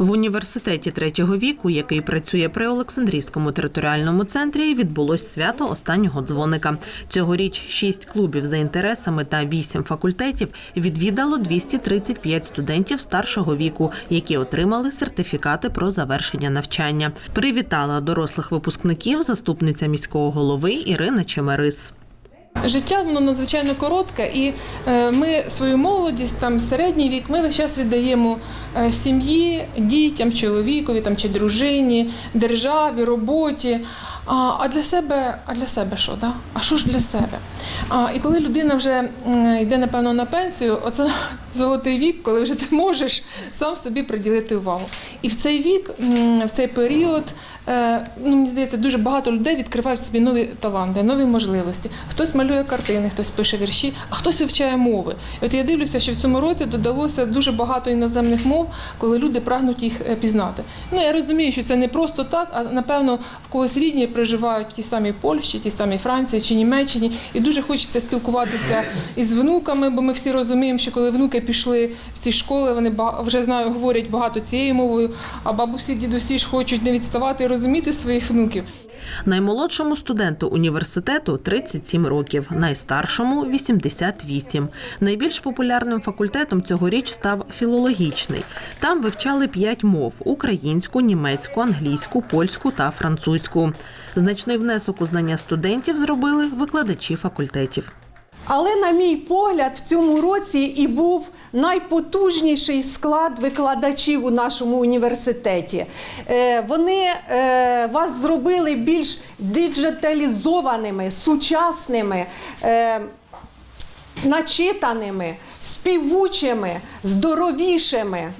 В університеті третього віку, який працює при Олександрійському територіальному центрі, відбулось свято останнього дзвоника. Цьогоріч шість клубів за інтересами та вісім факультетів відвідало 235 студентів старшого віку, які отримали сертифікати про завершення навчання. Привітала дорослих випускників заступниця міського голови Ірина Чемерис. Життя воно надзвичайно коротке, і е, ми свою молодість, там середній вік, ми весь час віддаємо е, сім'ї, дітям, чоловікові там чи дружині, державі, роботі. А, для себе, а для себе що? Да? А що ж для себе? А, і коли людина вже йде, напевно, на пенсію, оце золотий вік, коли вже ти можеш сам собі приділити увагу. І в цей вік, в цей період, е, ну, мені здається, дуже багато людей відкривають собі нові таланти, нові можливості. Хтось малює картини, хтось пише вірші, а хтось вивчає мови. І От я дивлюся, що в цьому році додалося дуже багато іноземних мов, коли люди прагнуть їх е, пізнати. Ну я розумію, що це не просто так, а напевно в когось рідні проживають в тій самій Польщі, тій самій Франції чи Німеччині, і дуже хочеться спілкуватися із внуками, бо ми всі розуміємо, що коли внуки пішли в ці школи, вони вже знаю, говорять багато цією мовою, а бабусі, дідусі ж хочуть не відставати і розуміти своїх внуків. Наймолодшому студенту університету 37 років, найстаршому 88. Найбільш популярним факультетом цьогоріч став філологічний. Там вивчали п'ять мов: українську, німецьку, англійську, польську та французьку. Значний внесок у знання студентів зробили викладачі факультетів. Але, на мій погляд, в цьому році і був найпотужніший склад викладачів у нашому університеті. Е, Вони е, вас зробили більш диджиталізованими, сучасними. е, Начитаними, співучими, здоровішими.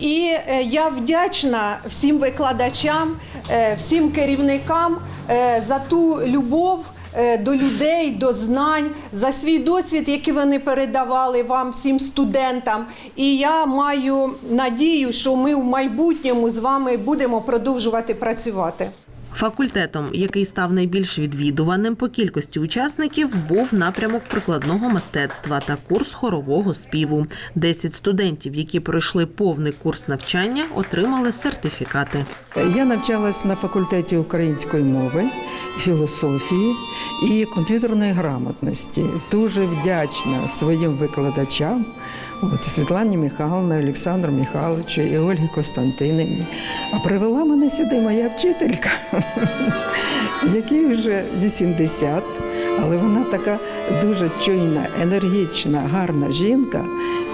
І я вдячна всім викладачам, всім керівникам за ту любов до людей, до знань, за свій досвід, який вони передавали вам, всім студентам. І я маю надію, що ми в майбутньому з вами будемо продовжувати працювати. Факультетом, який став найбільш відвідуваним по кількості учасників, був напрямок прикладного мистецтва та курс хорового співу. Десять студентів, які пройшли повний курс навчання, отримали сертифікати. Я навчалась на факультеті української мови, філософії і комп'ютерної грамотності. Дуже вдячна своїм викладачам, от, Світлані Михайловні, Олександру Михайловичу і Ольгі Костянтинівні. А привела мене сюди моя вчителька, якій вже 80, але вона така дуже чуйна, енергічна, гарна жінка.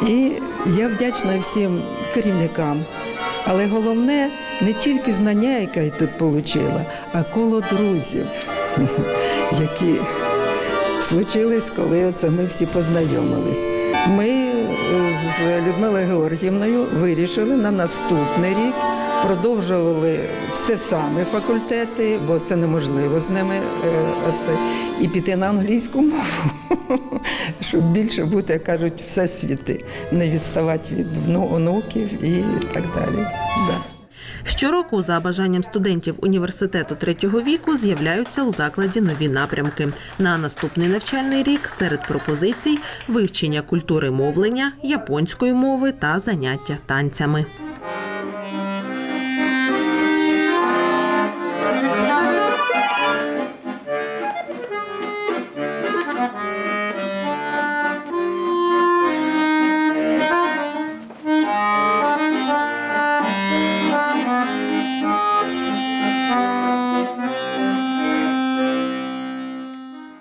І я вдячна всім керівникам. Але головне не тільки знання, яке я тут отримала, а коло друзів, які случились, коли оце ми всі познайомились. Ми з Людмилою Георгіївною вирішили на наступний рік продовжували все саме факультети, бо це неможливо з ними це і піти на англійську мову, щоб більше бути, як кажуть, всесвіти, не відставати від внуків і так далі. Да. Щороку, за бажанням студентів університету третього віку, з'являються у закладі нові напрямки. На наступний навчальний рік серед пропозицій вивчення культури мовлення, японської мови та заняття танцями.